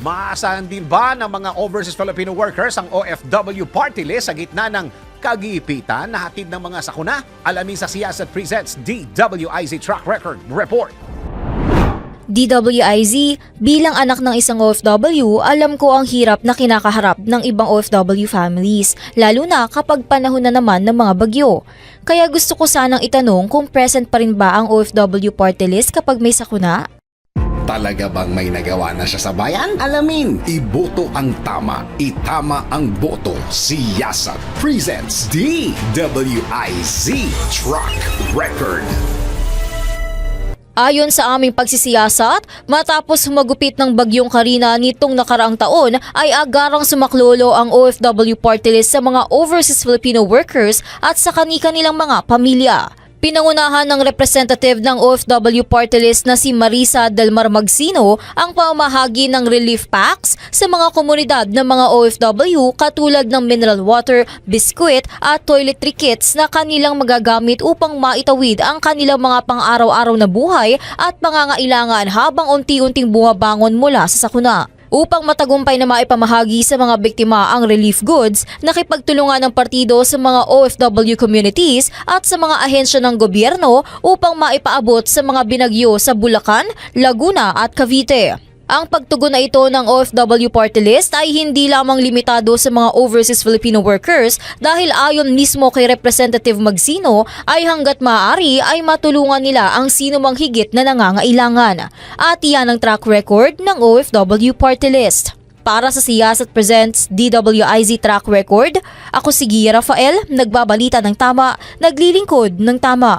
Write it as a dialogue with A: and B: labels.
A: Maasahan din ba ng mga overseas Filipino workers ang OFW party list sa gitna ng kagipitan na hatid ng mga sakuna? Alamin sa Siyasat Presents DWIZ Track Record Report.
B: DWIZ, bilang anak ng isang OFW, alam ko ang hirap na kinakaharap ng ibang OFW families, lalo na kapag panahon na naman ng mga bagyo. Kaya gusto ko sanang itanong kung present pa rin ba ang OFW party list kapag may sakuna?
C: Talaga bang may nagawa na siya sa bayan? Alamin, iboto ang tama, itama ang boto. Siyasat presents DWIZ Truck Record.
B: Ayon sa aming pagsisiyasat, matapos humagupit ng bagyong Karina nitong nakaraang taon ay agarang sumaklolo ang OFW party list sa mga overseas Filipino workers at sa kani-kanilang mga pamilya. Pinangunahan ng representative ng OFW party list na si Marisa Delmar Magsino ang pamahagi ng relief packs sa mga komunidad ng mga OFW katulad ng mineral water, biskwit at toiletry kits na kanilang magagamit upang maitawid ang kanilang mga pang-araw-araw na buhay at pangangailangan habang unti-unting bumabangon mula sa sakuna. Upang matagumpay na maipamahagi sa mga biktima ang relief goods, nakipagtulungan ng partido sa mga OFW communities at sa mga ahensya ng gobyerno upang maipaabot sa mga binagyo sa Bulacan, Laguna at Cavite. Ang pagtugon na ito ng OFW party list ay hindi lamang limitado sa mga overseas Filipino workers dahil ayon mismo kay Representative Magsino ay hanggat maaari ay matulungan nila ang sino mang higit na nangangailangan. At iyan ang track record ng OFW party list. Para sa Siyasat Presents DWIZ Track Record, ako si Gia Rafael, nagbabalita ng tama, naglilingkod ng tama.